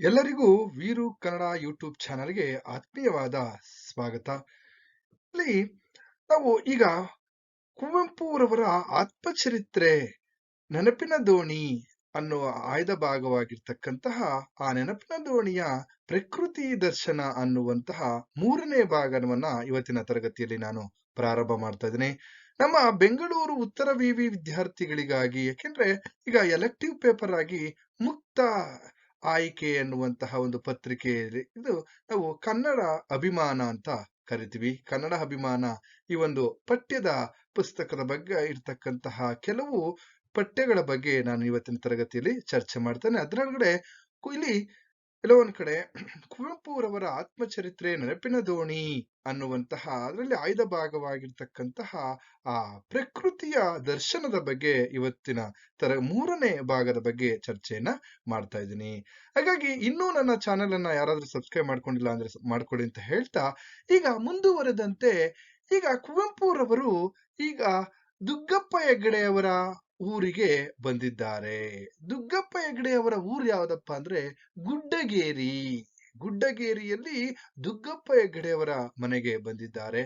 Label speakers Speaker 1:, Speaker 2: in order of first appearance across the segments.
Speaker 1: ಎಲ್ಲರಿಗೂ ವೀರು ಕನ್ನಡ ಯೂಟ್ಯೂಬ್ ಚಾನಲ್ಗೆ ಆತ್ಮೀಯವಾದ ಸ್ವಾಗತ. ಇಲ್ಲಿ ನಾವು ಈಗ ಕುವೆಂಪುರವರ ಆತ್ಮಚರಿತ್ರೆ ನೆನಪಿನ ದೋಣಿ ಅನ್ನುವ ಆಯ್ದ ಭಾಗವಾಗಿರ್ತಕ್ಕಂತಹ ಆ ನೆನಪಿನ ದೋಣಿಯ ಪ್ರಕೃತಿ ದರ್ಶನ ಅನ್ನುವಂತಹ ಮೂರನೇ ಭಾಗವನ್ನ ಇವತ್ತಿನ ತರಗತಿಯಲ್ಲಿ ನಾನು ಪ್ರಾರಂಭ ಮಾಡ್ತಾ ಇದ್ದೇನೆ. ನಮ್ಮ ಬೆಂಗಳೂರು ಉತ್ತರ ವಿವಿ ವಿದ್ಯಾರ್ಥಿಗಳಿಗಾಗಿ, ಯಾಕೆಂದ್ರೆ ಈಗ ಎಲೆಕ್ಟಿವ್ ಪೇಪರ್ ಆಗಿ ಮುಕ್ತ ಆಯ್ಕೆ ಎನ್ನುವಂತಹ ಒಂದು ಪತ್ರಿಕೆಯಲ್ಲಿ ಇದು ನಾವು ಕನ್ನಡ ಅಭಿಮಾನ ಅಂತ ಕರಿತೀವಿ. ಕನ್ನಡ ಅಭಿಮಾನ ಈ ಒಂದು ಪಠ್ಯದ ಪುಸ್ತಕದ ಬಗ್ಗೆ ಇರ್ತಕ್ಕಂತಹ ಕೆಲವು ಪಠ್ಯಗಳ ಬಗ್ಗೆ ನಾನು ಇವತ್ತಿನ ತರಗತಿಯಲ್ಲಿ ಚರ್ಚೆ ಮಾಡ್ತೇನೆ. ಅದರೊಳಗಡೆ ಇಲ್ಲಿ ಕೆಲವೊಂದ್ ಕಡೆ ಕುವೆಂಪುರವರ ಆತ್ಮಚರಿತ್ರೆ ನೆನಪಿನ ದೋಣಿ ಅನ್ನುವಂತಹ ಅದರಲ್ಲಿ ಆಯ್ದ ಭಾಗವಾಗಿರ್ತಕ್ಕಂತಹ, ಆ ಪ್ರಕೃತಿಯ ದರ್ಶನದ ಬಗ್ಗೆ ಇವತ್ತಿನ ತರ ಮೂರನೇ ಭಾಗದ ಬಗ್ಗೆ ಚರ್ಚೆಯನ್ನ ಮಾಡ್ತಾ ಇದ್ದೀನಿ. ಹಾಗಾಗಿ ಇನ್ನೂ ನನ್ನ ಚಾನೆಲ್ ಅನ್ನ ಯಾರಾದ್ರೂ ಸಬ್ಸ್ಕ್ರೈಬ್ ಮಾಡ್ಕೊಂಡಿಲ್ಲ ಅಂದ್ರೆ ಮಾಡ್ಕೊಡಿ ಅಂತ ಹೇಳ್ತಾ, ಈಗ ಮುಂದುವರೆದಂತೆ ಈಗ ಕುವೆಂಪುರವರು ಈಗ ದುಗ್ಗಪ್ಪ ಹೆಗ್ಗಡೆಯವರ ಊರಿಗೆ ಬಂದಿದ್ದಾರೆ. ದುಗ್ಗಪ್ಪ ಹೆಗ್ಗಡೆಯವರ ಊರು ಯಾವ್ದಪ್ಪ ಅಂದ್ರೆ ಗುಡ್ಡಗೇರಿ. ಗುಡ್ಡಗೇರಿಯಲ್ಲಿ ದುಗ್ಗಪ್ಪ ಹೆಗಡೆಯವರ ಮನೆಗೆ ಬಂದಿದ್ದಾರೆ.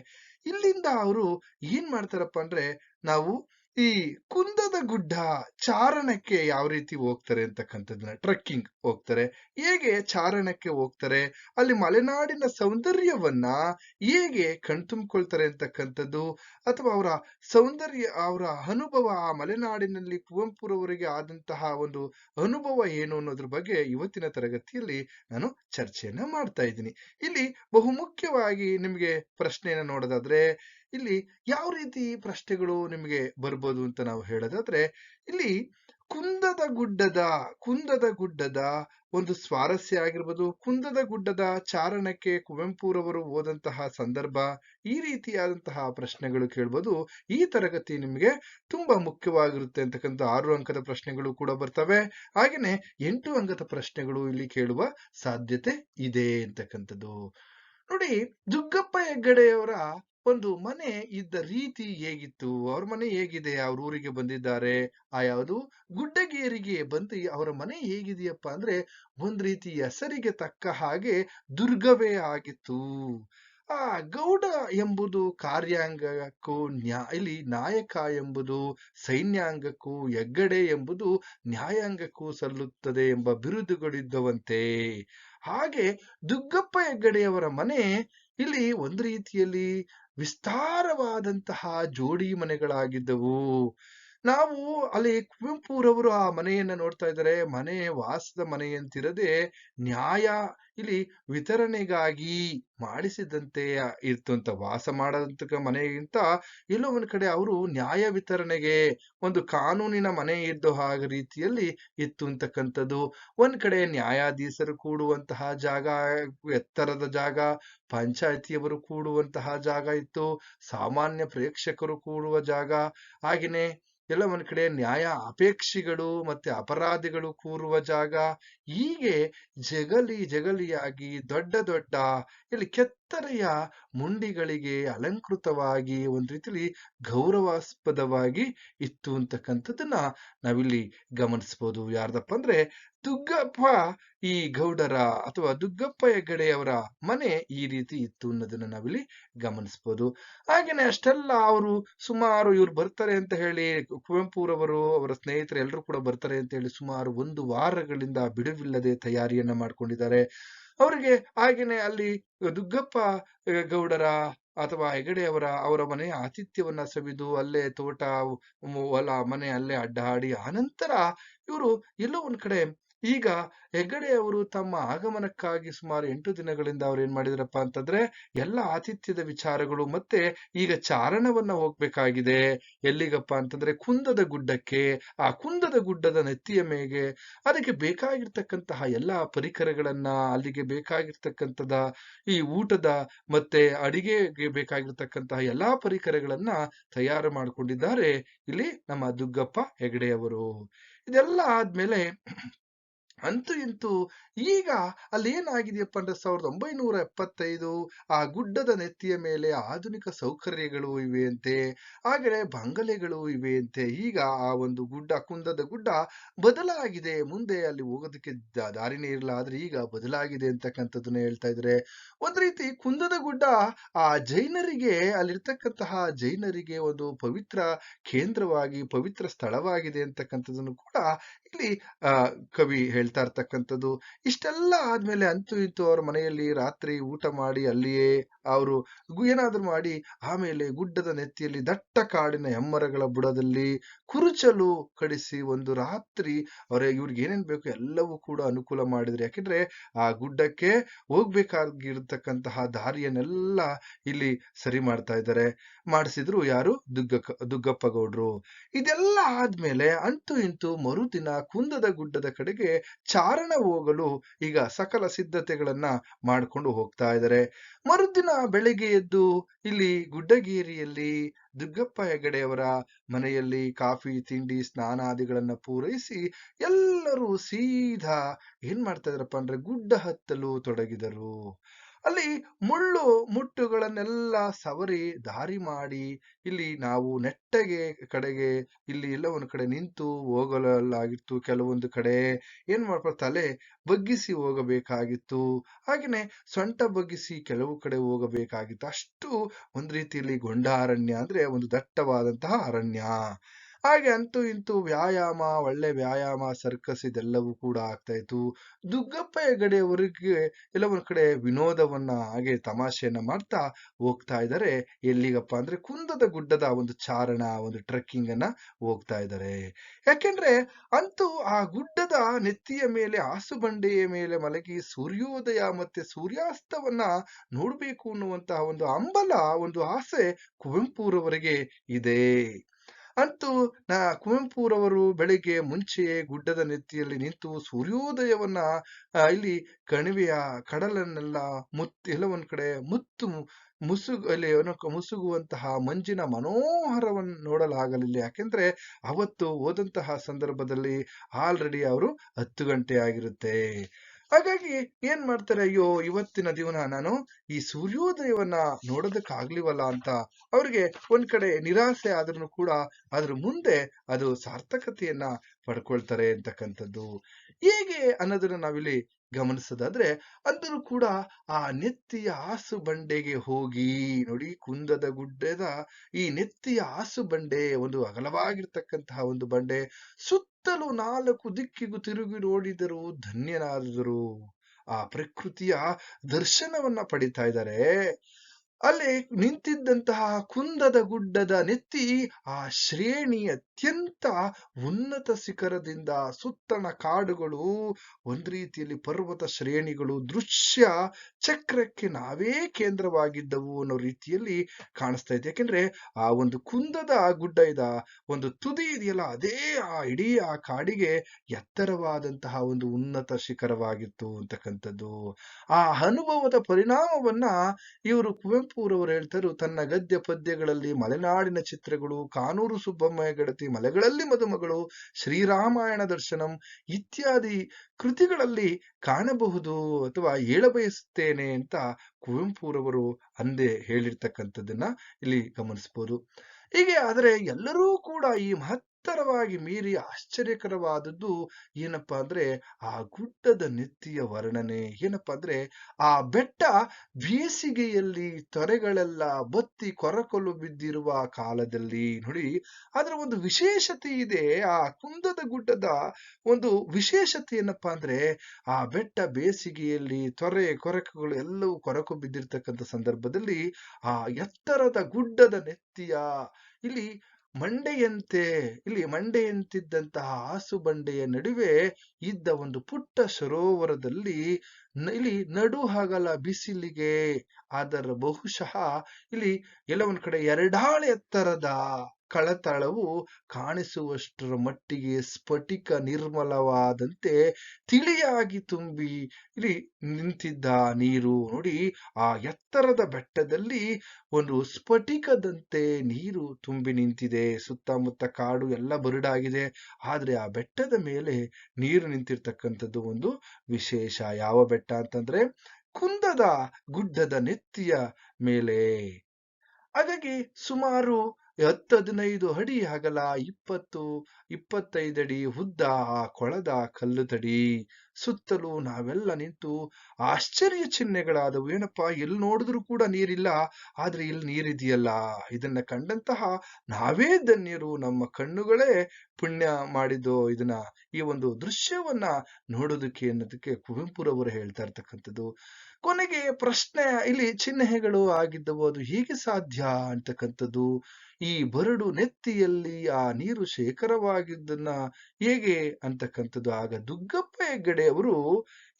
Speaker 1: ಇಲ್ಲಿಂದ ಅವರು ಏನ್ ಮಾಡ್ತಾರಪ್ಪ ಅಂದ್ರೆ ನಾವು ಈ ಕುಂದದ ಗುಡ್ಡ ಚಾರಣಕ್ಕೆ ಯಾವ ರೀತಿ ಹೋಗ್ತಾರೆ ಅಂತಕ್ಕಂಥದ್ದನ್ನ, ಟ್ರೆಕ್ಕಿಂಗ್ ಹೋಗ್ತಾರೆ. ಹೇಗೆ ಚಾರಣಕ್ಕೆ ಹೋಗ್ತಾರೆ? ಅಲ್ಲಿ ಮಲೆನಾಡಿನ ಸೌಂದರ್ಯವನ್ನ ಹೇಗೆ ಕಣ್ತುಂಬಿಕೊಳ್ತಾರೆ ಅಂತಕ್ಕಂಥದ್ದು? ಅಥವಾ ಅವರ ಸೌಂದರ್ಯ, ಅವರ ಅನುಭವ, ಆ ಮಲೆನಾಡಿನಲ್ಲಿ ಕುವೆಂಪುರವರಿಗೆ ಆದಂತಹ ಒಂದು ಅನುಭವ ಏನು ಅನ್ನೋದ್ರ ಬಗ್ಗೆ ಇವತ್ತಿನ ತರಗತಿಯಲ್ಲಿ ನಾನು ಚರ್ಚೆಯನ್ನ ಮಾಡ್ತಾ ಇದ್ದೀನಿ. ಇಲ್ಲಿ ಬಹುಮುಖ್ಯವಾಗಿ ನಿಮಗೆ ಪ್ರಶ್ನೆಯನ್ನ ನೋಡೋದಾದ್ರೆ ಇಲ್ಲಿ ಯಾವ ರೀತಿ ಪ್ರಶ್ನೆಗಳು ನಿಮಗೆ ಬರ್ಬೋದು ಅಂತ ನಾವು ಹೇಳೋದಾದ್ರೆ, ಇಲ್ಲಿ ಕುಂದದ ಗುಡ್ಡದ ಕುಂದದ ಗುಡ್ಡದ ಒಂದು ಸ್ವಾರಸ್ಯ ಆಗಿರ್ಬೋದು, ಕುಂದದ ಗುಡ್ಡದ ಚಾರಣಕ್ಕೆ ಕುವೆಂಪುರವರು ಹೋದಂತಹ ಸಂದರ್ಭ, ಈ ರೀತಿಯಾದಂತಹ ಪ್ರಶ್ನೆಗಳು ಕೇಳ್ಬೋದು. ಈ ತರಗತಿ ನಿಮಗೆ ತುಂಬಾ ಮುಖ್ಯವಾಗಿರುತ್ತೆ ಅಂತಕ್ಕಂಥ ಆರು ಅಂಕದ ಪ್ರಶ್ನೆಗಳು ಕೂಡ ಬರ್ತವೆ. ಹಾಗೆಯೇ ಎಂಟು ಅಂಕದ ಪ್ರಶ್ನೆಗಳು ಇಲ್ಲಿ ಕೇಳುವ ಸಾಧ್ಯತೆ ಇದೆ ಅಂತಕ್ಕಂಥದ್ದು. ನೋಡಿ, ದುಗ್ಗಪ್ಪ ಹೆಗ್ಗಡೆಯವರ ಒಂದು ಮನೆ ಇದ್ದ ರೀತಿ ಹೇಗಿತ್ತು? ಅವ್ರ ಮನೆ ಹೇಗಿದೆ? ಅವ್ರ ಊರಿಗೆ ಬಂದಿದ್ದಾರೆ. ಆ ಯಾವುದು? ಗುಡ್ಡಗೇರಿಗೆ ಬಂದು ಅವರ ಮನೆ ಹೇಗಿದೆಯಪ್ಪ ಅಂದ್ರೆ ಒಂದ್ ರೀತಿ ಹೆಸರಿಗೆ ತಕ್ಕ ಹಾಗೆ ದುರ್ಗವೇ ಆಗಿತ್ತು. ಆ ಗೌಡ ಎಂಬುದು ಕಾರ್ಯಾಂಗಕ್ಕೂ ನ್ಯಾ, ಇಲ್ಲಿ ನಾಯಕ ಎಂಬುದು ಸೈನ್ಯಾಂಗಕ್ಕೂ ಹೆಗ್ಗಡೆ ಎಂಬುದು ನ್ಯಾಯಾಂಗಕ್ಕೂ ಸಲ್ಲುತ್ತದೆ ಎಂಬ ಬಿರುದುಗಳಿದ್ದವಂತೆ. ಹಾಗೆ ದುಗ್ಗಪ್ಪ ಹೆಗ್ಗಡೆಯವರ ಮನೆ ಇಲ್ಲಿ ಒಂದು ರೀತಿಯಲ್ಲಿ ವಿಸ್ತಾರವಾದಂತಹ ಜೋಡಿ ಮನೆಗಳಾಗಿದ್ದವು. ನಾವು ಅಲ್ಲಿ ಕುವೆಂಪುರವರು ಆ ಮನೆಯನ್ನ ನೋಡ್ತಾ ಇದ್ದಾರೆ. ಮನೆ ವಾಸದ ಮನೆಯಂತಿರದೆ ನ್ಯಾಯ ಇಲ್ಲಿ ವಿತರಣೆಗಾಗಿ ಮಾಡಿಸಿದಂತೆ ಇತ್ತು ಅಂತ ವಾಸ ಮಾಡದಂತ ಮನೆಗಿಂತ ಎಲ್ಲೋ ಒಂದ್ ಕಡೆ ಅವರು ನ್ಯಾಯ ವಿತರಣೆಗೆ ಒಂದು ಕಾನೂನಿನ ಮನೆ ಇದ್ದ ಹಾಗ ರೀತಿಯಲ್ಲಿ ಇತ್ತು ಅಂತಕ್ಕಂಥದ್ದು ಒಂದ್ ಕಡೆ ನ್ಯಾಯಾಧೀಶರು ಕೂಡುವಂತಹ ಜಾಗ, ಎತ್ತರದ ಜಾಗ, ಪಂಚಾಯತಿಯವರು ಕೂಡುವಂತಹ ಜಾಗ ಇತ್ತು. ಸಾಮಾನ್ಯ ಪ್ರೇಕ್ಷಕರು ಕೂಡುವ ಜಾಗ. ಹಾಗೇನೆ ಎಲ್ಲ ಒಂದ್ ಕಡೆ ನ್ಯಾಯ ಅಪೇಕ್ಷಿಗಳು ಮತ್ತೆ ಅಪರಾಧಿಗಳು ಕೂರುವ ಜಾಗ. ಹೀಗೆ ಜಗಲಿ ಜಗಲಿಯಾಗಿ ದೊಡ್ಡ ದೊಡ್ಡ ಇಲ್ಲಿ ಕೆತ್ತನೆಯ ಮುಂಡಿಗಳಿಗೆ ಅಲಂಕೃತವಾಗಿ ಒಂದ್ ರೀತಿಲಿ ಗೌರವಾಸ್ಪದವಾಗಿ ಇತ್ತು ಅಂತಕ್ಕಂಥದ್ದನ್ನ ನಾವಿಲ್ಲಿ ಗಮನಿಸ್ಬೋದು. ಯಾರ್ದಪ್ಪ ಅಂದ್ರೆ ದುಗ್ಗಪ್ಪ ಈ ಗೌಡರ ಅಥವಾ ದುಗ್ಗಪ್ಪ ಹೆಗಡೆಯವರ ಮನೆ ಈ ರೀತಿ ಇತ್ತು ಅನ್ನೋದನ್ನ ನಾವಿಲ್ಲಿ ಗಮನಿಸ್ಬೋದು. ಹಾಗೇನೆ ಅಷ್ಟೆಲ್ಲ ಅವರು ಸುಮಾರು ಇವ್ರು ಬರ್ತಾರೆ ಅಂತ ಹೇಳಿ ಕುವೆಂಪುರವರು ಅವರ ಸ್ನೇಹಿತರು ಎಲ್ಲರೂ ಕೂಡ ಬರ್ತಾರೆ ಅಂತ ಹೇಳಿ ಸುಮಾರು ಒಂದು ವಾರಗಳಿಂದ ಬಿಡುವಿಲ್ಲದೆ ತಯಾರಿಯನ್ನ ಮಾಡ್ಕೊಂಡಿದ್ದಾರೆ. ಅವರಿಗೆ ಹಾಗೇನೆ ಅಲ್ಲಿ ದುಗ್ಗಪ್ಪ ಗೌಡರ ಅಥವಾ ಹೆಗಡೆಯವರ ಅವರ ಮನೆಯ ಆತಿಥ್ಯವನ್ನ ಸವಿದು ಅಲ್ಲೇ ತೋಟ ಹೊಲ, ಮನೆ ಅಲ್ಲೇ ಅಡ್ಡಾಡಿ ಆನಂತರ ಇವರು ಎಲ್ಲೋ ಒಂದ್ ಕಡೆ ಈಗ ಹೆಗ್ಗಡೆ ಅವರು ತಮ್ಮ ಆಗಮನಕ್ಕಾಗಿ ಸುಮಾರು ಎಂಟು ದಿನಗಳಿಂದ ಅವ್ರು ಏನ್ ಮಾಡಿದ್ರಪ್ಪ ಅಂತಂದ್ರೆ ಎಲ್ಲ ಆತಿಥ್ಯದ ವಿಚಾರಗಳು ಮತ್ತೆ ಈಗ ಚಾರಣವನ್ನ ಹೋಗ್ಬೇಕಾಗಿದೆ. ಎಲ್ಲಿಗಪ್ಪ ಅಂತಂದ್ರೆ ಕುಂದದ ಗುಡ್ಡಕ್ಕೆ. ಆ ಕುಂದದ ಗುಡ್ಡದ ನೆತ್ತಿಯ ಮೇಗೆ ಅದಕ್ಕೆ ಬೇಕಾಗಿರ್ತಕ್ಕಂತಹ ಎಲ್ಲಾ ಪರಿಕರಗಳನ್ನ ಅಲ್ಲಿಗೆ ಬೇಕಾಗಿರ್ತಕ್ಕಂಥದ ಈ ಊಟದ ಮತ್ತೆ ಅಡಿಗೆಗೆ ಬೇಕಾಗಿರ್ತಕ್ಕಂತಹ ಎಲ್ಲಾ ಪರಿಕರಗಳನ್ನ ತಯಾರು ಮಾಡಿಕೊಂಡಿದ್ದಾರೆ ಇಲ್ಲಿ ನಮ್ಮ ದುಗ್ಗಪ್ಪ ಹೆಗಡೆಯವರು. ಇದೆಲ್ಲ ಆದ್ಮೇಲೆ ಅಂತೂ ಇಂತೂ ಈಗ ಅಲ್ಲಿ ಏನಾಗಿದೆಯಪ್ಪ ಅಂದ್ರೆ ಸಾವಿರದ ಒಂಬೈನೂರ ಎಪ್ಪತ್ತೈದು ಆ ಗುಡ್ಡದ ನೆತ್ತಿಯ ಮೇಲೆ ಆಧುನಿಕ ಸೌಕರ್ಯಗಳು ಇವೆಯಂತೆ ಹಾಗೆಯೇ ಬಂಗಲೆಗಳು ಇವೆಯಂತೆ ಈಗ ಆ ಒಂದು ಗುಡ್ಡ, ಕುಂದದ ಗುಡ್ಡ ಬದಲಾಗಿದೆ. ಮುಂದೆ ಅಲ್ಲಿ ಹೋಗೋದಕ್ಕೆ ದಾರಿನೇ ಇರಲ್ಲ ಆದ್ರೆ ಈಗ ಬದಲಾಗಿದೆ ಅಂತಕ್ಕಂಥದ್ದನ್ನ ಹೇಳ್ತಾ ಇದ್ರೆ ಒಂದ್ ರೀತಿ ಕುಂದದ ಗುಡ್ಡ ಆ ಜೈನರಿಗೆ, ಅಲ್ಲಿರ್ತಕ್ಕಂತಹ ಜೈನರಿಗೆ ಒಂದು ಪವಿತ್ರ ಕೇಂದ್ರವಾಗಿ, ಪವಿತ್ರ ಸ್ಥಳವಾಗಿದೆ ಅಂತಕ್ಕಂಥದ್ದನ್ನು ಕೂಡ ಇಲ್ಲಿ ಕವಿ ಕವಿ ಹೇಳ್ತಾ ಇರ್ತಕ್ಕಂಥದ್ದು. ಇಷ್ಟೆಲ್ಲ ಆದ್ಮೇಲೆ ಅಂತೂ ಇಂತೂ ಅವ್ರ ಮನೆಯಲ್ಲಿ ರಾತ್ರಿ ಊಟ ಮಾಡಿ ಅಲ್ಲಿಯೇ ಅವರು ಏನಾದ್ರು ಮಾಡಿ ಆಮೇಲೆ ಗುಡ್ಡದ ನೆತ್ತಿಯಲ್ಲಿ ದಟ್ಟ ಕಾಡಿನ ಹೆಮ್ಮರಗಳ ಬುಡದಲ್ಲಿ ಕುರುಚಲು ಕಡಿಸಿ ಒಂದು ರಾತ್ರಿ ಅವರ ಇವ್ರಿಗೆ ಏನೇನ್ ಬೇಕು ಎಲ್ಲವೂ ಕೂಡ ಅನುಕೂಲ ಮಾಡಿದ್ರು. ಯಾಕೆಂದ್ರೆ ಆ ಗುಡ್ಡಕ್ಕೆ ಹೋಗ್ಬೇಕಾಗಿರ್ತಕ್ಕಂತಹ ದಾರಿಯನ್ನೆಲ್ಲ ಇಲ್ಲಿ ಸರಿ ಮಾಡ್ತಾ ಇದ್ದಾರೆ. ಮಾಡಿಸಿದ್ರು ಯಾರು? ದುಗ್ಗ ದುಗ್ಗಪ್ಪ ಗೌಡ್ರು. ಇದೆಲ್ಲ ಆದ್ಮೇಲೆ ಅಂತೂ ಇಂತೂ ಮರುದಿನ ಕುಂದದ ಗುಡ್ಡದ ಕಡೆಗೆ ಚಾರಣ ಹೋಗಲು ಈಗ ಸಕಲ ಸಿದ್ಧತೆಗಳನ್ನ ಮಾಡ್ಕೊಂಡು ಹೋಗ್ತಾ ಇದ್ದಾರೆ. ಮರುದಿನ ಬೆಳಿಗ್ಗೆ ಎದ್ದು ಇಲ್ಲಿ ಗುಡ್ಡಗೇರಿಯಲ್ಲಿ ದುಗ್ಗಪ್ಪ ಹೆಗಡೆಯವರ ಮನೆಯಲ್ಲಿ ಕಾಫಿ, ತಿಂಡಿ, ಸ್ನಾನಾದಿಗಳನ್ನ ಪೂರೈಸಿ ಎಲ್ಲರೂ ಸೀದಾ ಏನ್ ಮಾಡ್ತಾ ಇದ್ರಪ್ಪ ಅಂದ್ರೆ ಗುಡ್ಡ ಹತ್ತಲು ತೊಡಗಿದರು. ಅಲ್ಲಿ ಮುಳ್ಳು ಮುಟ್ಟುಗಳನ್ನೆಲ್ಲ ಸವರಿ, ದಾರಿ ಮಾಡಿ, ಇಲ್ಲಿ ನಾವು ನೆಟ್ಟಗೆ ಕಡೆಗೆ, ಇಲ್ಲಿ ಎಲ್ಲ ಒಂದು ಕಡೆ ನಿಂತು ಹೋಗಲಾಗಿತ್ತು. ಕೆಲವೊಂದು ಕಡೆ ಏನ್ ಮಾಡ್ಬೇಕು ತಲೆ ಬಗ್ಗಿಸಿ ಹೋಗಬೇಕಾಗಿತ್ತು. ಹಾಗೇನೇ ಸೊಂಟ ಬಗ್ಗಿಸಿ ಕೆಲವು ಕಡೆ ಹೋಗಬೇಕಾಗಿತ್ತು. ಅಷ್ಟು ಒಂದ್ ರೀತಿಯಲ್ಲಿ ಗೊಂಡಾರಣ್ಯ ಅಂದ್ರೆ ಒಂದು ದಟ್ಟವಾದಂತಹ ಅರಣ್ಯ. ಹಾಗೆ ಅಂತೂ ಇಂತೂ ವ್ಯಾಯಾಮ, ಒಳ್ಳೆ ವ್ಯಾಯಾಮ ಸರ್ಕಸ್ ಇದೆಲ್ಲವೂ ಕೂಡ ಆಗ್ತಾ ಇತ್ತು. ದುಗ್ಗಪ್ಪ ಹೆಗಡೆಯವರಿಗೆ ಎಲ್ಲ ಒಂದ್ ಕಡೆ ವಿನೋದವನ್ನ ಹಾಗೆ ತಮಾಷೆಯನ್ನ ಮಾಡ್ತಾ ಹೋಗ್ತಾ ಇದ್ದಾರೆ. ಎಲ್ಲಿಗಪ್ಪ ಅಂದ್ರೆ ಕುಂದದ ಗುಡ್ಡದ ಒಂದು ಚಾರಣ, ಒಂದು ಟ್ರೆಕ್ಕಿಂಗ್ ಅನ್ನ ಹೋಗ್ತಾ ಇದ್ದಾರೆ. ಯಾಕೆಂದ್ರೆ ಅಂತೂ ಆ ಗುಡ್ಡದ ನೆತ್ತಿಯ ಮೇಲೆ ಆಸುಬಂಡೆಯ ಮೇಲೆ ಮಲಗಿ ಸೂರ್ಯೋದಯ ಮತ್ತೆ ಸೂರ್ಯಾಸ್ತವನ್ನ ನೋಡ್ಬೇಕು ಅನ್ನುವಂತಹ ಒಂದು ಅಂಬಲ ಒಂದು ಆಸೆ ಕುವೆಂಪುರವರಿಗೆ ಇದೆ. ಅಂತೂ ನಾ ಕುವೆಂಪುರವರು ಬೆಳಿಗ್ಗೆ ಮುಂಚೆಯೇ ಗುಡ್ಡದ ನೆತ್ತಿಯಲ್ಲಿ ನಿಂತು ಸೂರ್ಯೋದಯವನ್ನ ಇಲ್ಲಿ ಕಣಿವೆಯ ಕಡಲನ್ನೆಲ್ಲ ಮುತ್ತು, ಎಲ್ಲ ಒಂದ್ ಕಡೆ ಮುತ್ತು ಮುಸುಗು, ಅಲ್ಲಿ ಮುಸುಗುವಂತಹ ಮಂಜಿನ ಮನೋಹರವನ್ನು ನೋಡಲಾಗಲಿಲ್ಲ. ಯಾಕೆಂದ್ರೆ ಅವತ್ತು ಹೋದಂತಹ ಸಂದರ್ಭದಲ್ಲಿ ಆಲ್ರೆಡಿ ಅವರು ಹತ್ತು ಗಂಟೆ ಆಗಿರುತ್ತೆ. ಹಾಗಾಗಿ ಏನ್ ಮಾಡ್ತಾರೆ, ಅಯ್ಯೋ, ಇವತ್ತಿನ ದಿವನ ನಾನು ಈ ಸೂರ್ಯೋದಯವನ್ನ ನೋಡೋದಕ್ಕಾಗ್ಲಿವಲ್ಲ ಅಂತ ಅವ್ರಿಗೆ ಒಂದ್ ಕಡೆ ನಿರಾಸೆ ಆದ್ರೂ ಕೂಡ ಅದ್ರ ಮುಂದೆ ಅದು ಸಾರ್ಥಕತೆಯನ್ನ ಪಡ್ಕೊಳ್ತಾರೆ ಅಂತಕ್ಕಂಥದ್ದು. ಹೇಗೆ ಅನ್ನೋದನ್ನ ನಾವಿಲ್ಲಿ ಗಮನಿಸೋದಾದ್ರೆ, ಅಂದರೂ ಕೂಡ ಆ ನೆತ್ತಿಯ ಆಸು ಬಂಡೆಗೆ ಹೋಗಿ, ನೋಡಿ, ಕುಂದದ ಗುಡ್ಡದ ಈ ನೆತ್ತಿಯ ಆಸು ಬಂಡೆ ಒಂದು ಅಗಲವಾಗಿರ್ತಕ್ಕಂತಹ ಒಂದು ಬಂಡೆ ಸುತ್ತಲೂ ನಾಲ್ಕು ದಿಕ್ಕಿಗೂ ತಿರುಗಿ ನೋಡಿದರು ಧನ್ಯನಾದರು. ಆ ಪ್ರಕೃತಿಯ ದರ್ಶನವನ್ನ ಪಡಿತಾ ಇದ್ದಾರೆ. ಅಲ್ಲಿ ನಿಂತಿದ್ದಂತಹ ಕುಂದದ ಗುಡ್ಡದ ನೆತ್ತಿ ಆ ಶ್ರೇಣಿ ಅತ್ಯಂತ ಉನ್ನತ ಶಿಖರದಿಂದ ಸುತ್ತಣ ಕಾಡುಗಳು, ಒಂದ್ ರೀತಿಯಲ್ಲಿ ಪರ್ವತ ಶ್ರೇಣಿಗಳು, ದೃಶ್ಯ ಚಕ್ರಕ್ಕೆ ನಾವೇ ಕೇಂದ್ರವಾಗಿದ್ದವು ಅನ್ನೋ ರೀತಿಯಲ್ಲಿ ಕಾಣಿಸ್ತಾ ಇದೆ. ಯಾಕೆಂದ್ರೆ ಆ ಒಂದು ಕುಂದದ ಗುಡ್ಡ ಇದ, ಒಂದು ತುದಿ ಇದೆಯಲ್ಲ, ಅದೇ ಆ ಇಡೀ ಆ ಕಾಡಿಗೆ ಎತ್ತರವಾದಂತಹ ಒಂದು ಉನ್ನತ ಶಿಖರವಾಗಿತ್ತು ಅಂತಕ್ಕಂಥದ್ದು. ಆ ಅನುಭವದ ಪರಿಣಾಮವನ್ನ ಇವರು ಕುವೆಂಪುರವರು ಹೇಳ್ತಾರೆ, ತನ್ನ ಗದ್ಯ ಪದ್ಯಗಳಲ್ಲಿ ಮಲೆನಾಡಿನ ಚಿತ್ರಗಳು, ಕಾನೂರು ಸುಬ್ಬಮ್ಮಯ್ಯ ಗಡತಿ ಮಲೆಗಳಲ್ಲಿ ಮದುಮಗಳು, ಶ್ರೀರಾಮಾಯಣ ದರ್ಶನಂ ಇತ್ಯಾದಿ ಕೃತಿಗಳಲ್ಲಿ ಕಾಣಬಹುದು ಅಥವಾ ಹೇಳಬಯಸುತ್ತೇನೆ ಅಂತ ಕುವೆಂಪುರವರು ಅಂದೇ ಹೇಳಿರ್ತಕ್ಕಂಥದ್ದನ್ನ ಇಲ್ಲಿ ಗಮನಿಸಬಹುದು. ಹೀಗೆ ಆದರೆ ಎಲ್ಲರೂ ಕೂಡ ಈ ಮಹತ್ತರವಾಗಿ ಮೀರಿ ಆಶ್ಚರ್ಯಕರವಾದದ್ದು ಏನಪ್ಪಾ ಅಂದ್ರೆ ಆ ಗುಡ್ಡದ ನೆತ್ತಿಯ ವರ್ಣನೆ. ಏನಪ್ಪಾ ಅಂದ್ರೆ ಆ ಬೆಟ್ಟ ಬೇಸಿಗೆಯಲ್ಲಿ ತೊರೆಗಳೆಲ್ಲ ಬತ್ತಿ ಕೊರಕಲು ಬಿದ್ದಿರುವ ಕಾಲದಲ್ಲಿ. ನೋಡಿ, ಅದರ ಒಂದು ವಿಶೇಷತೆ ಇದೆ. ಆ ಕುಂದದ ಗುಡ್ಡದ ಒಂದು ವಿಶೇಷತೆ ಏನಪ್ಪಾ ಅಂದ್ರೆ ಆ ಬೆಟ್ಟ ಬೇಸಿಗೆಯಲ್ಲಿ ತೊರೆ ಕೊರಕಗಳು ಎಲ್ಲವೂ ಕೊರಕು ಬಿದ್ದಿರ್ತಕ್ಕಂಥ ಸಂದರ್ಭದಲ್ಲಿ ಆ ಎತ್ತರದ ಗುಡ್ಡದ ನೆತ್ತಿಯ, ಇಲ್ಲಿ ಮಂಡೆಯಂತೆ, ಇಲ್ಲಿ ಮಂಡೆಯಂತಿದ್ದಂತಹ ಆಸು ಬಂಡೆಯ ನಡುವೆ ಇದ್ದ ಒಂದು ಪುಟ್ಟ ಸರೋವರದಲ್ಲಿ ಇಲ್ಲಿ ನಡು ಹಗಲ ಬಿಸಿಲಿಗೆ, ಅದರ ಬಹುಶಃ ಇಲ್ಲಿ ಎಲ್ಲ ಒಂದ್ ಕಡೆ ಎರಡಾಳೆ ಎತ್ತರದ ಕಳತಳವು ಕಾಣಿಸುವಷ್ಟರ ಮಟ್ಟಿಗೆ ಸ್ಫಟಿಕ ನಿರ್ಮಲವಾದಂತೆ ತಿಳಿಯಾಗಿ ತುಂಬಿ ನಿಂತಿದ್ದ ನೀರು. ನೋಡಿ, ಆ ಎತ್ತರದ ಬೆಟ್ಟದಲ್ಲಿ ಒಂದು ಸ್ಫಟಿಕದಂತೆ ನೀರು ತುಂಬಿ ನಿಂತಿದೆ. ಸುತ್ತಮುತ್ತ ಕಾಡು ಎಲ್ಲ ಬರಡಾಗಿದೆ. ಆದ್ರೆ ಆ ಬೆಟ್ಟದ ಮೇಲೆ ನೀರು ನಿಂತಿರ್ತಕ್ಕಂಥದ್ದು ಒಂದು ವಿಶೇಷ. ಯಾವ ಬೆಟ್ಟ ಅಂತಂದ್ರೆ ಕುಂದದ ಗುಡ್ಡದ ನೆತ್ತಿಯ ಮೇಲೆ. ಹಾಗಾಗಿ ಸುಮಾರು ಹತ್ತು ಹದಿನೈದು ಅಡಿ ಅಗಲ ಇಪ್ಪತ್ತು, ಇಪ್ಪತ್ತೈದಡಿ ಉದ್ದ ಆ ಕೊಳದ ಕಲ್ಲು ತಡಿ ಸುತ್ತಲೂ ನಾವೆಲ್ಲ ನಿಂತು ಆಶ್ಚರ್ಯ ಚಿಹ್ನೆಗಳಾದವು. ಏನಪ್ಪಾ ಎಲ್ಲಿ ನೋಡಿದ್ರು ಕೂಡ ನೀರಿಲ್ಲ, ಆದ್ರೆ ಇಲ್ಲಿ ನೀರಿದೆಯಲ್ಲ? ಇದನ್ನ ಕಂಡಂತಹ ನಾವೇ ಧನ್ಯರು. ನಮ್ಮ ಕಣ್ಣುಗಳೇ ಪುಣ್ಯ ಮಾಡಿದ್ದು ಇದನ್ನ. ಈ ಒಂದು ದೃಶ್ಯವನ್ನ ನೋಡೋದಕ್ಕೆ ಅನ್ನೋದಕ್ಕೆ ಕುವೆಂಪುರವರು ಹೇಳ್ತಾ ಇರ್ತಕ್ಕಂಥದ್ದು. ಕೊನೆಗೆ ಪ್ರಶ್ನೆ, ಇಲ್ಲಿ ಚಿಹ್ನೆಗಳು ಆಗಿದ್ದವು, ಅದು ಹೀಗೆ ಸಾಧ್ಯ ಅಂತಕ್ಕಂಥದ್ದು. ಈ ಬರಡು ನೆತ್ತಿಯಲ್ಲಿ ಆ ನೀರು ಶೇಖರವಾಗಿದ್ದನ್ನ ಹೇಗೆ ಅಂತಕ್ಕಂಥದ್ದು. ಆಗ ದುಗ್ಗಪ್ಪ ಹೆಗ್ಗಡೆ ಅವರು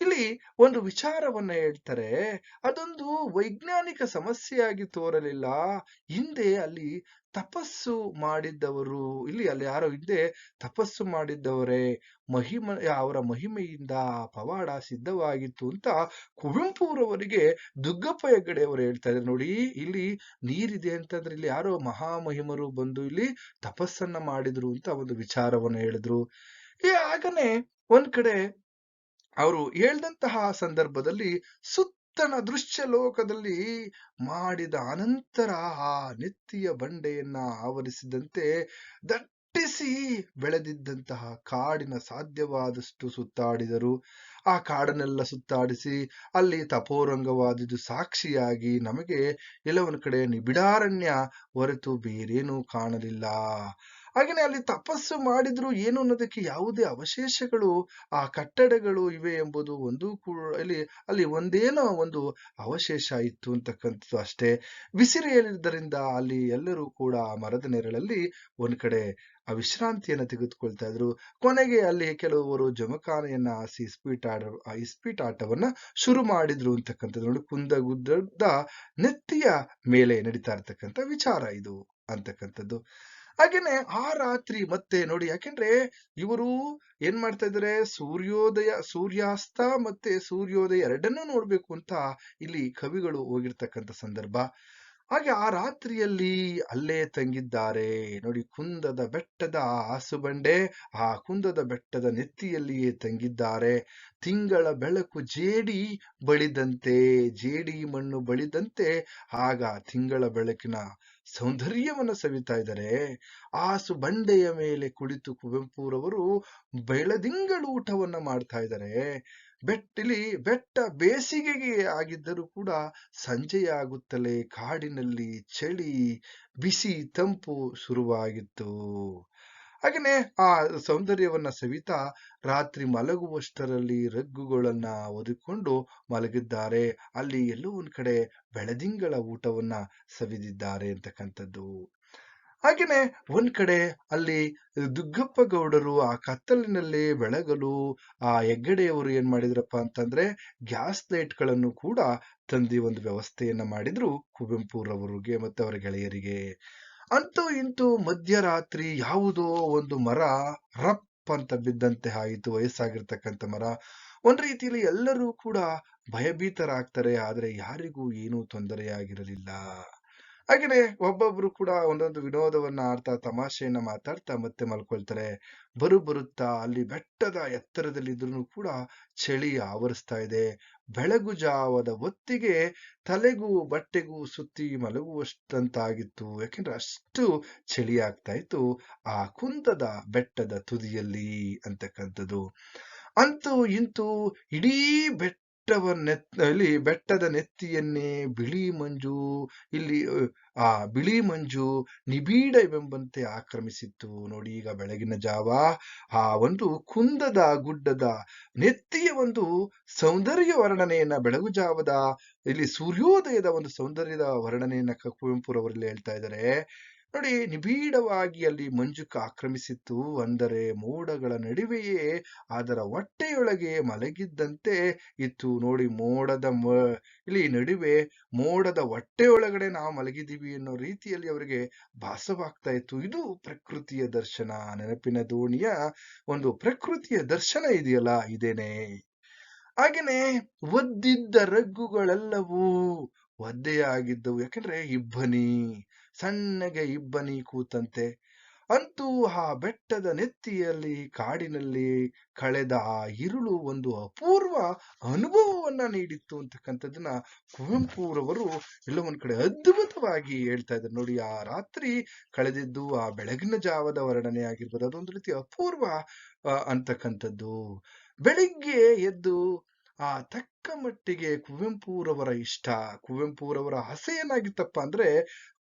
Speaker 1: ಇಲ್ಲಿ ಒಂದು ವಿಚಾರವನ್ನ ಹೇಳ್ತಾರೆ. ಅದೊಂದು ವೈಜ್ಞಾನಿಕ ಸಮಸ್ಯೆಯಾಗಿ ತೋರಲಿಲ್ಲ. ಹಿಂದೆ ಅಲ್ಲಿ ತಪಸ್ಸು ಮಾಡಿದ್ದವರು, ಇಲ್ಲಿ ಅಲ್ಲಿ ಯಾರೋ ಹಿಂದೆ ತಪಸ್ಸು ಮಾಡಿದ್ದವರೇ, ಮಹಿಮ, ಅವರ ಮಹಿಮೆಯಿಂದ ಪವಾಡ ಸಿದ್ಧವಾಗಿತ್ತು ಅಂತ ಕುವೆಂಪುರವರಿಗೆ ದುಗ್ಗಪ್ಪ ಹೆಗ್ಗಡೆ ಅವರು ಹೇಳ್ತಾ ಇದ್ದಾರೆ ನೋಡಿ, ಇಲ್ಲಿ ನೀರಿದೆ ಅಂತಂದ್ರೆ ಇಲ್ಲಿ ಯಾರೋ ಮಹಾಮಹಿಮರು ಬಂದು ಇಲ್ಲಿ ತಪಸ್ಸನ್ನ ಮಾಡಿದ್ರು ಅಂತ ಒಂದು ವಿಚಾರವನ್ನ ಹೇಳಿದ್ರು. ಈ ಆಗನೆ ಒಂದ್ ಕಡೆ ಅವರು ಹೇಳ್ದಂತಹ ಸಂದರ್ಭದಲ್ಲಿ ಸುತ್ತನ ದೃಶ್ಯ ಲೋಕದಲ್ಲಿ ಮಾಡಿದ ಅನಂತರ ಆ ನೆತ್ತಿಯ ಬಂಡೆಯನ್ನ ಆವರಿಸಿದಂತೆ ದಟ್ಟಿಸಿ ಬೆಳೆದಿದ್ದಂತಹ ಕಾಡಿನ ಸಾಧ್ಯವಾದಷ್ಟು ಸುತ್ತಾಡಿದರು. ಆ ಕಾಡನ್ನೆಲ್ಲ ಸುತ್ತಾಡಿಸಿ ಅಲ್ಲಿ ತಪೋರಂಗವಾದುದು ಸಾಕ್ಷಿಯಾಗಿ ನಮಗೆ ಎಲ್ಲ ಒಂದ್ ಕಡೆ ನಿಬಿಡಾರಣ್ಯ ಹೊರತು ಬೇರೇನೂ ಕಾಣಲಿಲ್ಲ. ಹಾಗೇನೆ ಅಲ್ಲಿ ತಪಸ್ಸು ಮಾಡಿದ್ರು ಏನು ಅನ್ನೋದಕ್ಕೆ ಯಾವುದೇ ಅವಶೇಷಗಳು, ಆ ಕಟ್ಟಡಗಳು ಇವೆ ಎಂಬುದು ಒಂದು ಅಲ್ಲಿ ಅಲ್ಲಿ ಒಂದೇನೋ ಒಂದು ಅವಶೇಷ ಇತ್ತು ಅಂತಕ್ಕಂಥದ್ದು ಅಷ್ಟೇ. ಬಿಸಿರಿಯಲ್ಲಿದ್ದರಿಂದ ಅಲ್ಲಿ ಎಲ್ಲರೂ ಕೂಡ ಆ ಮರದ ನೆರಳಲ್ಲಿ ಒಂದ್ ಕಡೆ ಆ ವಿಶ್ರಾಂತಿಯನ್ನು ತೆಗೆದುಕೊಳ್ತಾ ಇದ್ರು. ಕೊನೆಗೆ ಅಲ್ಲಿ ಕೆಲವರು ಜಮಖಾನೆಯನ್ನ ಹಾಸಿ ಇಸ್ಪೀಟ್ ಆಡ, ಆ ಇಸ್ಪೀಟ್ ಆಟವನ್ನ ಶುರು ಮಾಡಿದ್ರು ಅಂತಕ್ಕಂಥದ್ದು ನೋಡಿ ಕುಂದಗುದ್ದ ನೆತ್ತಿಯ ಮೇಲೆ ನಡೀತಾ ಇರ್ತಕ್ಕಂಥ ವಿಚಾರ ಇದು ಅಂತಕ್ಕಂಥದ್ದು. ಹಾಗೇನೆ ಆ ರಾತ್ರಿ ಮತ್ತೆ ನೋಡಿ, ಯಾಕೆಂದ್ರೆ ಇವರು ಏನ್ ಮಾಡ್ತಾ ಇದ್ದಾರೆ? ಸೂರ್ಯೋದಯ, ಸೂರ್ಯಾಸ್ತ ಮತ್ತೆ ಸೂರ್ಯೋದಯ ಎರಡನ್ನೂ ನೋಡ್ಬೇಕು ಅಂತ ಇಲ್ಲಿ ಕವಿಗಳು ಹೋಗಿರ್ತಕ್ಕಂಥ ಸಂದರ್ಭ. ಹಾಗೆ ಆ ರಾತ್ರಿಯಲ್ಲಿ ಅಲ್ಲೇ ತಂಗಿದ್ದಾರೆ. ನೋಡಿ, ಕುಂದದ ಬೆಟ್ಟದ ಆಸುಬಂಡೆ ಆ ಕುಂದದ ಬೆಟ್ಟದ ನೆತ್ತಿಯಲ್ಲಿಯೇ ತಂಗಿದ್ದಾರೆ. ತಿಂಗಳ ಬೆಳಕು ಜೇಡಿ ಬಳಿದಂತೆ, ಜೇಡಿ ಮಣ್ಣು ಬಳಿದಂತೆ, ಆಗ ತಿಂಗಳ ಬೆಳಕಿನ ಸೌಂದರ್ಯವನ್ನ ಸವಿತಾ ಇದ್ದಾರೆ. ಆಸು ಬಂಡೆಯ ಮೇಲೆ ಕುಳಿತು ಕುವೆಂಪುರವರು ಬೆಳದಿಂಗಳು ಊಟವನ್ನ ಮಾಡ್ತಾ ಇದ್ದಾರೆ. ಬೆಟ್ಟಿಲಿ ಬೆಟ್ಟ ಬೇಸಿಗೆಗೆ ಆಗಿದ್ದರೂ ಕೂಡ ಸಂಜೆಯಾಗುತ್ತಲೇ ಕಾಡಿನಲ್ಲಿ ಚಳಿ, ಬಿಸಿ ತಂಪು ಶುರುವಾಗಿತ್ತು. ಹಾಗೇನೆ ಆ ಸೌಂದರ್ಯವನ್ನ ಸವಿತಾ ರಾತ್ರಿ ಮಲಗುವಷ್ಟರಲ್ಲಿ ರಗ್ಗುಗಳನ್ನ ಒದಿಕೊಂಡು ಮಲಗಿದ್ದಾರೆ. ಅಲ್ಲಿ ಎಲ್ಲೋ ಒಂದ್ ಕಡೆ ಬೆಳದಿಂಗಳ ಊಟವನ್ನ ಸವಿದಿದ್ದಾರೆ ಅಂತಕ್ಕಂಥದ್ದು. ಹಾಗೇನೆ ಒಂದ್ ಕಡೆ ಅಲ್ಲಿ ದುಗ್ಗಪ್ಪ ಗೌಡರು ಆ ಕತ್ತಲಿನಲ್ಲಿ ಬೆಳಗಲು ಆ ಹೆಗ್ಗಡೆಯವರು ಏನ್ ಮಾಡಿದ್ರಪ್ಪ ಅಂತಂದ್ರೆ ಗ್ಯಾಸ್ ಲೈಟ್ಗಳನ್ನು ಕೂಡ ತಂದಿ ಒಂದು ವ್ಯವಸ್ಥೆಯನ್ನ ಮಾಡಿದ್ರು ಕುವೆಂಪುರವರಿಗೆ ಮತ್ತೆ ಅವರ ಗೆಳೆಯರಿಗೆ. ಅಂತೂ ಇಂತೂ ಮಧ್ಯರಾತ್ರಿ ಯಾವುದೋ ಒಂದು ಮರ ರಪ್ ಅಂತ ಬಿದ್ದಂತೆ ಆಯಿತು, ವಯಸ್ಸಾಗಿರ್ತಕ್ಕಂಥ ಮರ. ಒಂದ್ ರೀತಿಯಲ್ಲಿ ಎಲ್ಲರೂ ಕೂಡ ಭಯಭೀತರಾಗ್ತಾರೆ, ಆದ್ರೆ ಯಾರಿಗೂ ಏನೂ ತೊಂದರೆಯಾಗಿರಲಿಲ್ಲ. ಹಾಗೇನೆ ಒಬ್ಬೊಬ್ರು ಕೂಡ ಒಂದೊಂದು ವಿನೋದವನ್ನ ಆಡ್ತಾ, ತಮಾಷೆಯನ್ನ ಮಾತಾಡ್ತಾ ಮತ್ತೆ ಮಲ್ಕೊಳ್ತಾರೆ. ಬರು ಬರುತ್ತಾ, ಅಲ್ಲಿ ಬೆಟ್ಟದ ಎತ್ತರದಲ್ಲಿ ಎತ್ತರದಲ್ಲಿದ್ರು ಕೂಡ ಚಳಿ ಆವರಿಸ್ತಾ ಇದೆ. ಬೆಳಗು ಜಾವದ ಹೊತ್ತಿಗೆ ತಲೆಗೂ ಬಟ್ಟೆಗೂ ಸುತ್ತಿ ಮಲಗುವಷ್ಟಂತಾಗಿತ್ತು. ಯಾಕೆಂದ್ರೆ ಅಷ್ಟು ಚಳಿ ಆಗ್ತಾ ಇತ್ತು ಆ ಕುಂದದ ಬೆಟ್ಟದ ತುದಿಯಲ್ಲಿ ಅಂತಕ್ಕಂಥದ್ದು. ಅಂತೂ ಇಂತೂ ಇಡೀ ಬೆಟ್ಟವನ್ನೆತ್ತಲ್ಲಿ ಬೆಟ್ಟದ ನೆತ್ತಿಯನ್ನೇ ಬಿಳಿ ಮಂಜು, ಇಲ್ಲಿ ಆ ಬಿಳಿ ಮಂಜು ನಿಬಿಡವೆಂಬಂತೆ ಆಕ್ರಮಿಸಿತ್ತು. ನೋಡಿ ಈಗ ಬೆಳಗಿನ ಜಾವ, ಆ ಒಂದು ಕುಂದದ ಗುಡ್ಡದ ನೆತ್ತಿಯ ಒಂದು ಸೌಂದರ್ಯ ವರ್ಣನೆಯನ್ನ, ಬೆಳಗು ಜಾವದ, ಇಲ್ಲಿ ಸೂರ್ಯೋದಯದ ಒಂದು ಸೌಂದರ್ಯದ ವರ್ಣನೆಯನ್ನ ಕುವೆಂಪುರವರಲ್ಲಿ ಹೇಳ್ತಾ ಇದ್ದಾರೆ. ನೋಡಿ, ನಿಬಿಡವಾಗಿ ಅಲ್ಲಿ ಮಂಜುಕ ಆಕ್ರಮಿಸಿತ್ತು. ಅಂದರೆ ಮೋಡಗಳ ನಡುವೆಯೇ ಅದರ ಹೊಟ್ಟೆಯೊಳಗೆ ಮಲಗಿದ್ದಂತೆ ಇತ್ತು. ನೋಡಿ, ಮೋಡದ ಮ, ಇಲ್ಲಿ ನಡುವೆ ಮೋಡದ ಹೊಟ್ಟೆಯೊಳಗಡೆ ನಾವು ಮಲಗಿದ್ದೀವಿ ಅನ್ನೋ ರೀತಿಯಲ್ಲಿ ಅವರಿಗೆ ಭಾಸವಾಗ್ತಾ ಇತ್ತು. ಇದು ಪ್ರಕೃತಿಯ ದರ್ಶನ. ನೆನಪಿನ ದೋಣಿಯ ಒಂದು ಪ್ರಕೃತಿಯ ದರ್ಶನ ಇದೆಯಲ್ಲ, ಇದೇನೆ. ಹಾಗೇನೆ ಒದ್ದಿದ್ದ ರಗ್ಗುಗಳೆಲ್ಲವೂ ಒದ್ದೆಯಾಗಿದ್ದವು. ಯಾಕಂದ್ರೆ, ಇಬ್ಬನಿ. ಸಣ್ಣಗೆ ಇಬ್ಬನಿ ಕೂತಂತೆ. ಅಂತೂ ಆ ಬೆಟ್ಟದ ನೆತ್ತಿಯಲ್ಲಿ, ಕಾಡಿನಲ್ಲಿ ಕಳೆದ ಆ ಇರುಳು ಒಂದು ಅಪೂರ್ವ ಅನುಭವವನ್ನ ನೀಡಿತ್ತು ಅಂತಕ್ಕಂಥದ್ದನ್ನ ಕುವೆಂಪುರವರು ಎಲ್ಲೋ ಒಂದ್ ಕಡೆ ಅದ್ಭುತವಾಗಿ ಹೇಳ್ತಾ ಇದ್ದಾರೆ. ನೋಡಿ, ಆ ರಾತ್ರಿ ಕಳೆದಿದ್ದು, ಆ ಬೆಳಗಿನ ಜಾವದ ವರ್ಣನೆ ಆಗಿರ್ಬೋದು, ಅದೊಂದು ರೀತಿ ಅಪೂರ್ವ ಅಂತಕ್ಕಂಥದ್ದು. ಬೆಳಿಗ್ಗೆ ಎದ್ದು ಆ ತಕ್ಕ ಮಟ್ಟಿಗೆ ಕುವೆಂಪುರವರ ಇಷ್ಟ. ಕುವೆಂಪುರವರ ಆಸೆ ಏನಾಗಿತ್ತಪ್ಪ ಅಂದ್ರೆ,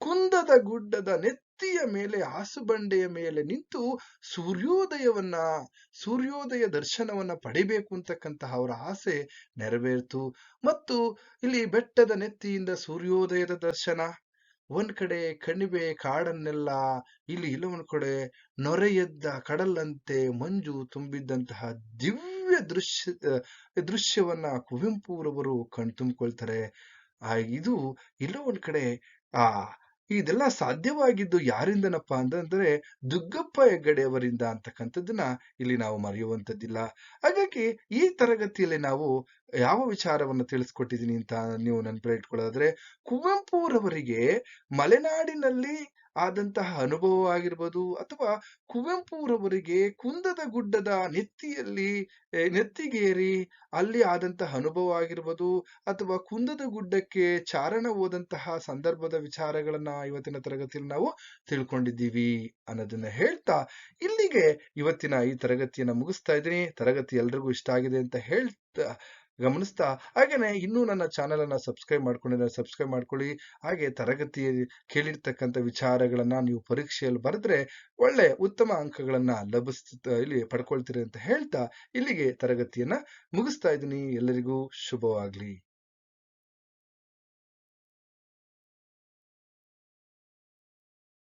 Speaker 1: ಕುಂದದ ಗುಡ್ಡದ ನೆತ್ತಿಯ ಮೇಲೆ, ಹಾಸುಬಂಡೆಯ ಮೇಲೆ ನಿಂತು ಸೂರ್ಯೋದಯವನ್ನ, ಸೂರ್ಯೋದಯ ದರ್ಶನವನ್ನ ಪಡಿಬೇಕು ಅಂತಕ್ಕಂತಹ ಅವರ ಆಸೆ ನೆರವೇರ್ತು. ಮತ್ತು ಇಲ್ಲಿ ಬೆಟ್ಟದ ನೆತ್ತಿಯಿಂದ ಸೂರ್ಯೋದಯದ ದರ್ಶನ, ಒಂದ್ ಕಡೆ ಕಣಿವೆ ಕಾಡನ್ನೆಲ್ಲ, ಇಲ್ಲಿ ಇಲ್ಲ ಒಂದ್ ಕಡೆ ನೊರೆಯೆದ್ದ ಕಡಲಂತೆ ಮಂಜು ತುಂಬಿದ್ದಂತಹ ದಿವ್ಯ ದೃಶ್ಯ ದೃಶ್ಯವನ್ನ ಕುವೆಂಪುರವರು ಕಣ್ತುಂಬಿಕೊಳ್ತಾರೆ ಆ ಇದು ಎಲ್ಲೋ ಒಂದ್ ಕಡೆ, ಆ, ಇದೆಲ್ಲ ಸಾಧ್ಯವಾಗಿದ್ದು ಯಾರಿಂದನಪ್ಪ ಅಂತಂದ್ರೆ ದುಗ್ಗಪ್ಪ ಹೆಗ್ಗಡೆಯವರಿಂದ ಅಂತಕ್ಕಂಥದ್ದನ್ನ ಇಲ್ಲಿ ನಾವು ಮರೆಯುವಂಥದ್ದಿಲ್ಲ. ಹಾಗಾಗಿ ಈ ತರಗತಿಯಲ್ಲಿ ನಾವು ಯಾವ ವಿಚಾರವನ್ನ ತಿಳಿಸ್ಕೊಟ್ಟಿದ್ದೀನಿ ಅಂತ ನೀವು ನೆನಪಲ್ಲಿ ಇಟ್ಕೊಳ್ಳೋದಾದ್ರೆ ಕುವೆಂಪುರವರಿಗೆ ಮಲೆನಾಡಿನಲ್ಲಿ ಆದಂತಹ ಅನುಭವ ಆಗಿರ್ಬೋದು ಅಥವಾ ಕುವೆಂಪುರವರಿಗೆ ಕುಂದದ ಗುಡ್ಡದ ನೆತ್ತಿಯಲ್ಲಿ ನೆತ್ತಿಗೇರಿ ಅಲ್ಲಿ ಆದಂತಹ ಅನುಭವ ಆಗಿರ್ಬೋದು ಅಥವಾ ಕುಂದದ ಗುಡ್ಡಕ್ಕೆ ಚಾರಣ ಹೋದಂತಹ ಸಂದರ್ಭದ ವಿಚಾರಗಳನ್ನ ಇವತ್ತಿನ ತರಗತಿಯಲ್ಲಿ ನಾವು ತಿಳ್ಕೊಂಡಿದ್ದೀವಿ ಅನ್ನೋದನ್ನ ಹೇಳ್ತಾ ಇಲ್ಲಿಗೆ ಇವತ್ತಿನ ಈ ತರಗತಿಯನ್ನ ಮುಗಿಸ್ತಾ ಇದ್ದೀನಿ. ತರಗತಿ ಎಲ್ರಿಗೂ ಇಷ್ಟ ಆಗಿದೆ ಅಂತ ಹೇಳ್ತಾ ಗಮನಿಸ್ತಾ, ಹಾಗೇನೆ ಇನ್ನೂ ನನ್ನ ಚಾನೆಲ್ ಅನ್ನ ಸಬ್ಸ್ಕ್ರೈಬ್ ಮಾಡ್ಕೊಂಡಿದ್ರೆ ಸಬ್ಸ್ಕ್ರೈಬ್ ಮಾಡ್ಕೊಳ್ಳಿ. ಹಾಗೆ ತರಗತಿ ಕೇಳಿರ್ತಕ್ಕಂಥ ವಿಚಾರಗಳನ್ನ ನೀವು ಪರೀಕ್ಷೆಯಲ್ಲಿ ಬರೆದ್ರೆ ಒಳ್ಳೆ ಉತ್ತಮ ಅಂಕಗಳನ್ನ ಲಭಿಸ್ ಇಲ್ಲಿ ಪಡ್ಕೊಳ್ತೀರಿ ಅಂತ ಹೇಳ್ತಾ, ಇಲ್ಲಿಗೆ ತರಗತಿಯನ್ನ ಮುಗಿಸ್ತಾ ಇದ್ದೀನಿ. ಎಲ್ಲರಿಗೂ ಶುಭವಾಗ್ಲಿ.